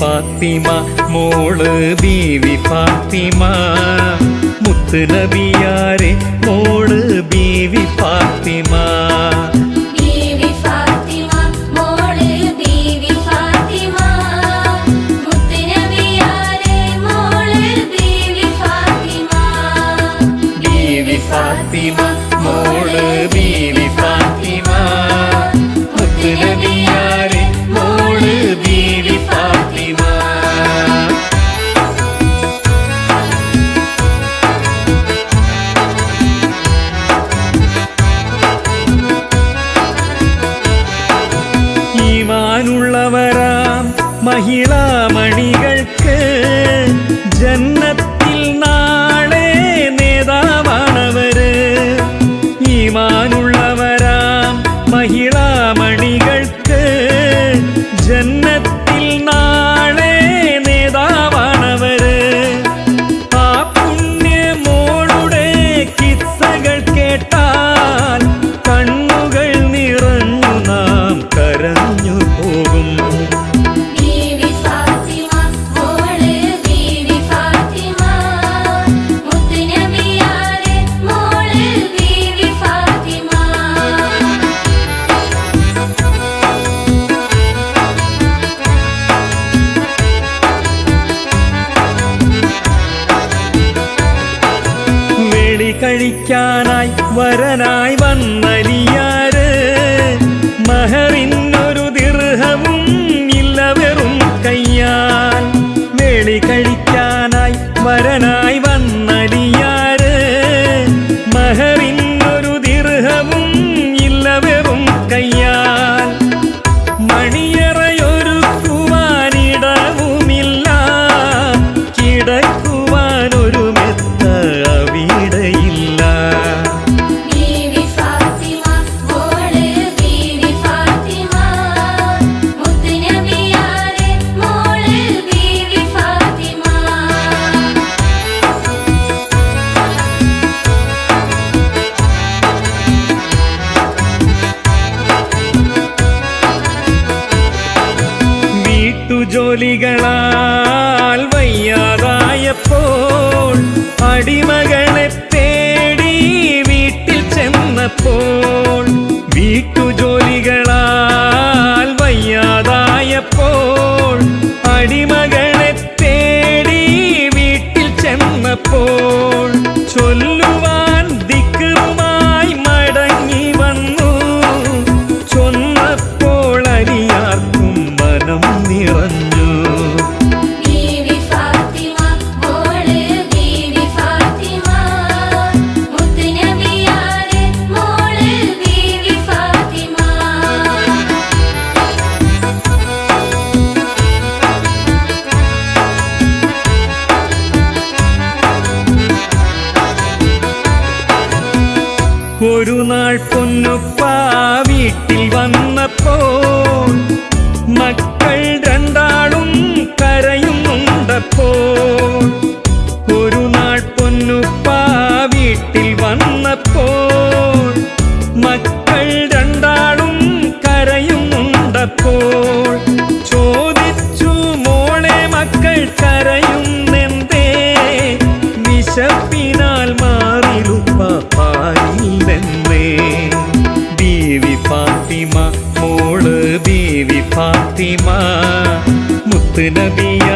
ഫാത്തിമ മോൾ ബീവി ഫാത്തിമ. മുത്തുലബിയാരെ മോൾ ബീവി ഫാത്തിമ. ഫാത്തിമ മോൾ മാഹിളാമണികൾക്ക് ജന്നത്തിൽ നാളെ നേതാവാണവര്. ഈമാനുള്ളവരാം മഹിള കഴിക്കാനായി വരനായി വന്നലിയാര്? മഹറിനൊരു ദീർഘവും ജോലികളാൽ വയ്യാതായപ്പോൾ അടിമകളെ ഒരു നാൾ പൊന്നുപ്പ ഫാത്തിമ മുത്ത് നബിയ